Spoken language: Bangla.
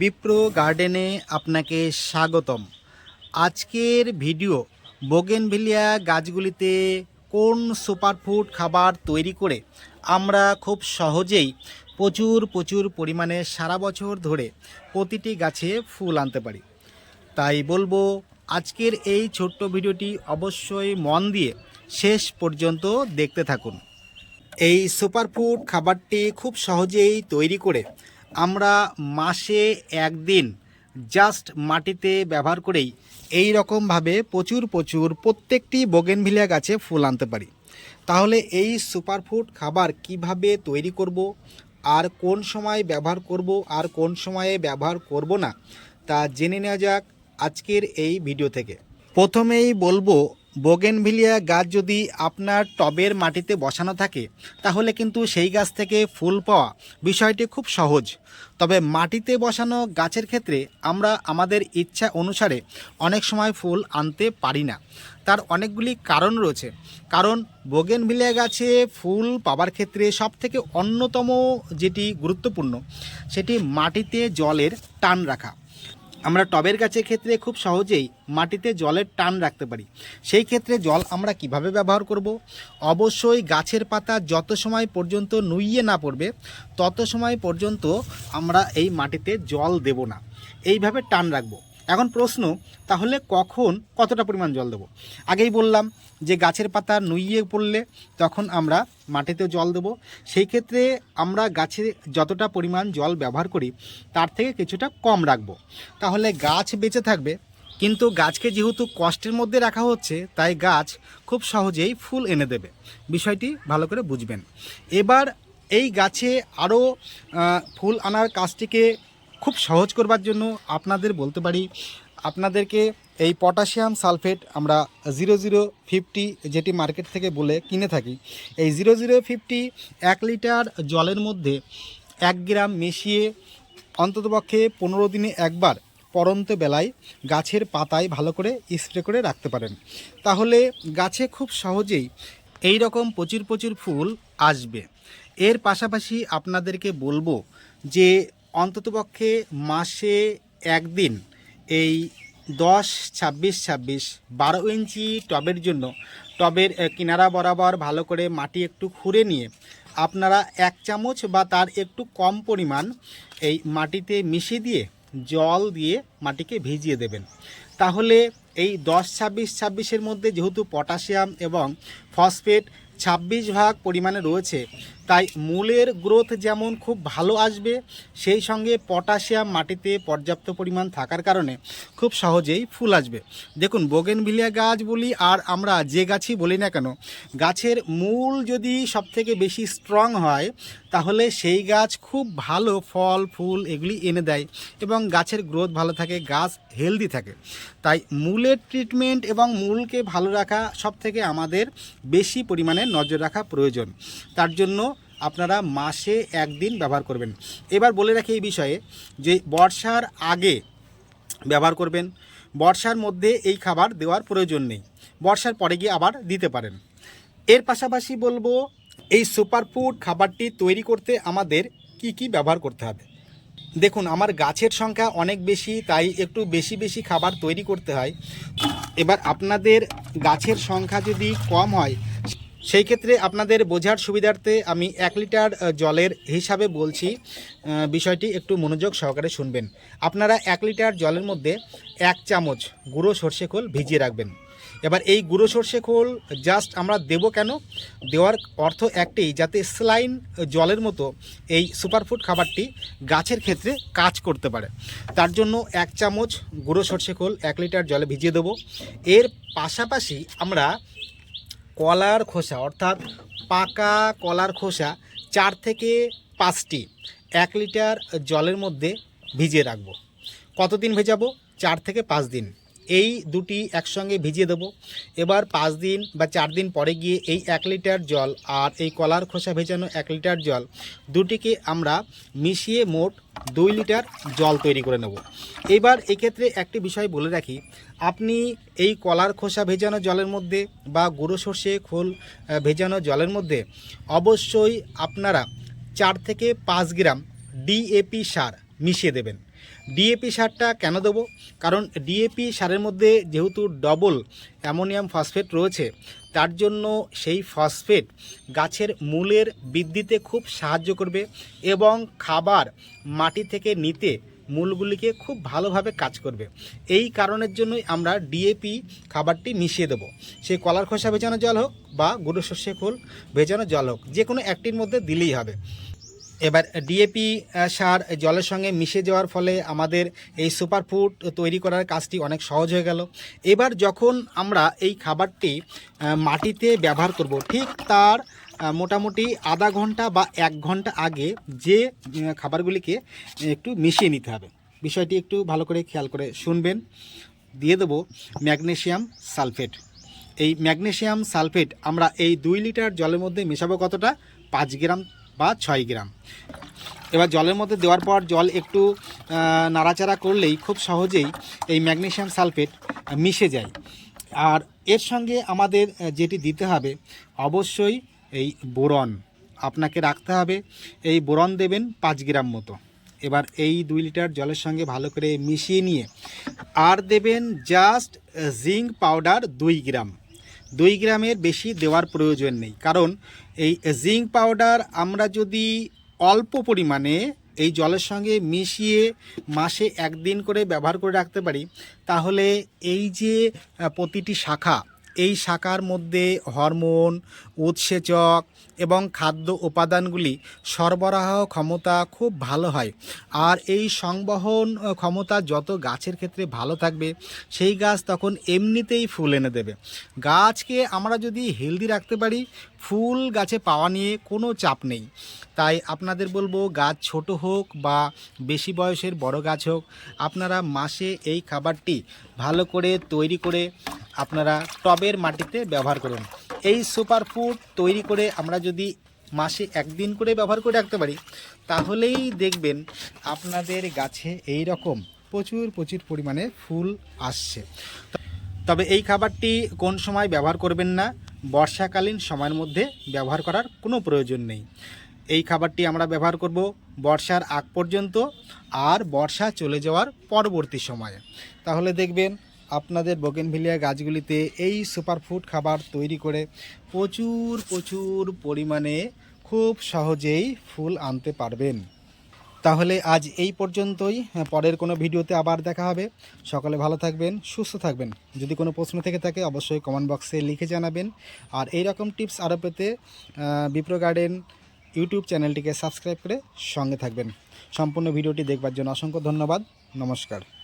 বিপ্র গার্ডেনে আপনাকে স্বাগতম। আজকের ভিডিও, বোগেনভিলিয়া গাছগুলিতে কোন সুপারফুড খাবার তৈরি করে আমরা খুব সহজেই প্রচুর প্রচুর পরিমাণে সারা বছর ধরে প্রতিটি গাছে ফুল আনতে পারি। তাই বলব, আজকের এই ছোট্ট ভিডিওটি অবশ্যই মন দিয়ে শেষ পর্যন্ত দেখতে থাকুন। এই সুপারফুড খাবারটি খুব সহজেই তৈরি করে আমরা মাসে একদিন জাস্ট মাটিতে ব্যবহার করেই এই রকমভাবে প্রচুর প্রচুর প্রত্যেকটি বোগেনভিলিয়া গাছে ফুল আনতে পারি। তাহলে এই সুপারফুড খাবার কীভাবে তৈরি করব, আর কোন সময় ব্যবহার করব, আর কোন সময়ে ব্যবহার করব না, তা জেনে নেওয়া যাক আজকের এই ভিডিও থেকে। প্রথমেই বলব বোগেনভিলিয়া গাছ যদি আপনার টবের মাটিতে বসানো থাকে, তাহলে কিন্তু সেই গাছ থেকে ফুল পাওয়া বিষয়টি খুব সহজ। তবে মাটিতে বসানো গাছের ক্ষেত্রে আমরা আমাদের ইচ্ছা অনুসারে অনেক সময় ফুল আনতে পারি না। তার অনেকগুলি কারণ রয়েছে। কারণ বোগেনভিলিয়া গাছে ফুল পাওয়ার ক্ষেত্রে সবথেকে অন্যতম যেটি গুরুত্বপূর্ণ, সেটি মাটিতে জলের টান রাখা। আমরা টবের গাছের ক্ষেত্রে খুব সহজেই মাটিতে জলের টান রাখতে পারি। সেই ক্ষেত্রে জল আমরা কীভাবে ব্যবহার করব? অবশ্যই গাছের পাতা যত সময় পর্যন্ত নুইয়ে না পড়বে, তত সময় পর্যন্ত আমরা এই মাটিতে জল দেব না। এইভাবে টান রাখব। এখন প্রশ্ন, তাহলে কখন কতটা পরিমাণ জল দেবো? আগেই বললাম যে গাছের পাতা নুইয়ে পড়লে তখন আমরা মাটিতে জল দেবো। সেই ক্ষেত্রে আমরা গাছে যতটা পরিমাণ জল ব্যবহার করি, তার থেকে কিছুটা কম রাখব। তাহলে গাছ বেঁচে থাকবে, কিন্তু গাছকে যেহেতু কষ্টের মধ্যে রাখা হচ্ছে, তাই গাছ খুব সহজেই ফুল এনে দেবে। বিষয়টি ভালো করে বুঝবেন। এবার এই গাছে আরও ফুল আনার কাজটিকে খুব সহজ করবার জন্য আপনাদের বলতে পারি, আপনাদেরকে এই পটাশিয়াম সালফেট আমরা জিরো জিরো ফিফটি যেটি মার্কেট থেকে বলে কিনে থাকি, এই জিরো জিরো ফিফটি এক লিটার জলের মধ্যে এক গ্রাম মিশিয়ে অন্ততপক্ষে পনেরো দিনে একবার পরন্ত বেলায় গাছের পাতায় ভালো করে স্প্রে করে রাখতে পারেন। তাহলে গাছে খুব সহজেই এই রকম প্রচুর প্রচুর ফুল আসবে। এর পাশাপাশি আপনাদেরকে বলব যে অন্ততপক্ষে মাসে একদিন এই দশ, ছাব্বিশ ছাব্বিশ, বারো ইঞ্চি টবের জন্য টবের কিনারা বরাবর ভালো করে মাটি একটু খুঁড়ে নিয়ে আপনারা এক চামচ বা তার একটু কম পরিমাণ এই মাটিতে মিশিয়ে দিয়ে জল দিয়ে মাটিকে ভিজিয়ে দেবেন। তাহলে এই দশ, ছাব্বিশ, ছাব্বিশের মধ্যে যেহেতু পটাশিয়াম এবং ফসফেট ছাব্বিশ ভাগ পরিমাণে রয়েছে। তাই মূলের গ্রোথ যেমন খুব ভালো আসবে, সেই সঙ্গে পটাশিয়াম মাটিতে পর্যাপ্ত পরিমাণ থাকার কারণে খুব সহজেই ফুল আসবে। দেখুন, বোগেনভিলিয়া গাছ বলি আর আমরা যে গাছই বলি না কেন, গাছের মূল যদি সবথেকে বেশি স্ট্রং হয়, তাহলে সেই গাছ খুব ভালো ফল, ফুল এগুলি এনে দেয় এবং গাছের গ্রোথ ভালো থাকে, গাছ হেলদি থাকে। তাই মূলের ট্রিটমেন্ট এবং মূলকে ভালো রাখা সবথেকে আমাদের বেশি পরিমাণে নজর রাখা প্রয়োজন। তার জন্য আপনারা মাসে একদিন ব্যবহার করবেন। এবার বলে রাখি এই বিষয়ে যে, বর্ষার আগে ব্যবহার করবেন। বর্ষার মধ্যে এই খাবার দেওয়ার প্রয়োজন নেই। বর্ষার পরে গিয়ে আবার দিতে পারেন। এর পাশাপাশি বলব, এই সুপারফুড খাবারটি তৈরি করতে আমাদের কি কি ব্যবহার করতে হবে? দেখুন, আমার গাছের সংখ্যা অনেক বেশি, তাই একটু বেশি বেশি খাবার তৈরি করতে হয়। এবার আপনাদের গাছের সংখ্যা যদি কম হয় সেই ক্ষেত্রে আপনাদের বোঝার সুবিধার্থে আমি এক লিটার জলের হিসাবে বলছি। বিষয়টি একটু মনোযোগ সহকারে শুনবেন। আপনারা এক লিটার জলের মধ্যে এক চামচ গুঁড়ো সর্ষে খোল ভিজিয়ে রাখবেন। এবার এই গুঁড়ো সর্ষে খোল জাস্ট আমরা দেব কেন? দেওয়ার অর্থ একটাই যাতে স্লাইন জলের মতো এই সুপারফুড খাবারটি গাছের ক্ষেত্রে কাজ করতে পারে। তার জন্য এক চামচ গুঁড়ো সর্ষে খোল এক লিটার জলে ভিজিয়ে দেবো। এর পাশাপাশি আমরা কলার খোসা, অর্থাৎ পাকা কলার খোসা চার থেকে পাঁচটি এক লিটার জলের মধ্যে ভিজিয়ে রাখব। কতদিন ভেজাবো? চার থেকে পাঁচ দিন। এই দুটি একসঙ্গে ভিজিয়ে দেবো। এবার পাঁচ দিন বা চার দিন পরে গিয়ে এই এক লিটার জল আর এই কলার খোসা ভেজানো এক লিটার জল দুটিকে আমরা মিশিয়ে মোট দুই লিটার জল তৈরি করে নেব। এবার এক্ষেত্রে একটি বিষয় বলে রাখি, আপনি এই কলার খোসা ভেজানো জলের মধ্যে বা গুঁড়ো সর্ষে, খোল ভেজানো জলের মধ্যে অবশ্যই আপনারা চার থেকে পাঁচ গ্রাম ডিএপি সার মিশিয়ে দেবেন। ডিএপি সারটা কেন দেবো? কারণ ডিএপি সারের মধ্যে যেহেতু ডবল অ্যামোনিয়াম ফসফেট রয়েছে, তার জন্য সেই ফসফেট গাছের মূলের বৃদ্ধিতে খুব সাহায্য করবে এবং খাবার মাটি থেকে নিতে মূলগুলিকে খুব ভালোভাবে কাজ করবে। এই কারণের জন্যই আমরা ডিএপি খাবারটি মিশিয়ে দেবো। সেই কলার খোসা ভেজানো জল হোক বা গুঁড়ো সর্ষে খোল ভেজানো জল হোক যে কোনো একটির মধ্যে দিলেই হবে। এবার ডিএপি সার, জলের সঙ্গে মিশে যাওয়ার ফলে আমাদের এই সুপার ফুড তৈরি করার কাজটি অনেক সহজ হয়ে গেল। এবার যখন আমরা এই খাবারটি মাটিতে ব্যবহার করব, ঠিক তার মোটামুটি আধা ঘণ্টা বা এক ঘণ্টা আগে যে খাবারগুলিকে একটু মিশিয়ে নিতে হবে। বিষয়টি একটু ভালো করে খেয়াল করে শুনবেন। দিয়ে দেবো ম্যাগনেশিয়াম সালফেট। এই ম্যাগনেশিয়াম সালফেট আমরা এই দুই লিটার জলের মধ্যে মেশাবো কতটা? পাঁচ গ্রাম বা ছয় গ্রাম। এবার জলের মধ্যে দেওয়ার পর জল একটু নাড়াচাড়া করলেই খুব সহজেই এই ম্যাগনেশিয়াম সালফেট মিশে যায়। আর এর সঙ্গে আমাদের যেটি দিতে হবে অবশ্যই এই বোরন। আপনাকে রাখতে হবে এই বোরন দেবেন পাঁচ গ্রাম মতো। এবার এই দুই লিটার জলের সঙ্গে ভালো করে মিশিয়ে নিয়ে, আর দেবেন জাস্ট জিঙ্ক পাউডার দুই গ্রাম। দুই গ্রামের বেশি দেওয়ার প্রয়োজন নেই। কারণ এই জিঙ্ক পাউডার আমরা যদি অল্প পরিমাণে এই জলের সঙ্গে মিশিয়ে মাসে একদিন করে ব্যবহার করে রাখতে পারি, তাহলে এই যে প্রতিটি শাখা এই শাখার মধ্যে হরমোন, উৎসেচক এবং খাদ্য উপাদানগুলি সরবরাহ ক্ষমতা খুব ভালো হয়। আর এই সংবহন ক্ষমতা যত গাছের ক্ষেত্রে ভালো থাকবে, সেই গাছ তখন এমনিতেই ফুল এনে দেবে। গাছকে আমরা যদি হেলদি রাখতে পারি, ফুল গাছে পাওয়া নিয়ে কোনো চাপ নেই। তাই আপনাদের বলব, গাছ ছোট হোক বা বেশি বয়সের বড় গাছ হোক, আপনারা মাসে এই খাবারটি ভালো করে তৈরি করে আপনারা টবের মাটিতে ব্যবহার করুন। এই সুপার ফুড তৈরি করে আমরা যদি মাসে একদিন করে ব্যবহার করে রাখতে পারি, তাহলেই দেখবেন আপনাদের গাছে এই রকম প্রচুর প্রচুর পরিমাণে ফুল আসছে। তবে এই খাবারটি কোন সময় ব্যবহার করবেন না, বর্ষাকালীন সময়ের মধ্যে ব্যবহার করার কোনো প্রয়োজন নেই। এই খাবারটি আমরা ব্যবহার করব বর্ষার আগ পর্যন্ত আর বর্ষা চলে যাওয়ার পরবর্তী সময়ে। তাহলে দেখবেন আপনাদের বোগেনভিলিয়া গাছগুলিতে এই সুপারফুড খাবার তৈরি করে প্রচুর প্রচুর পরিমাণে খুব সহজেই ফুল আনতে পারবেন। তাহলে আজ এই পর্যন্তই। হ্যাঁ, পরের কোনো ভিডিওতে আবার দেখা হবে। সকালে ভালো থাকবেন সুস্থ থাকবেন। যদি কোনো প্রশ্ন থেকে থাকে অবশ্যই কমেন্ট বক্সে লিখে জানাবেন। আর এই রকম টিপস আরও পেতে বিপ্রো গার্ডেন ইউটিউব চ্যানেলটিকে সাবস্ক্রাইব করে সঙ্গে থাকবেন। সম্পূর্ণ ভিডিওটি দেখবার জন্য অসংখ্য ধন্যবাদ। নমস্কার।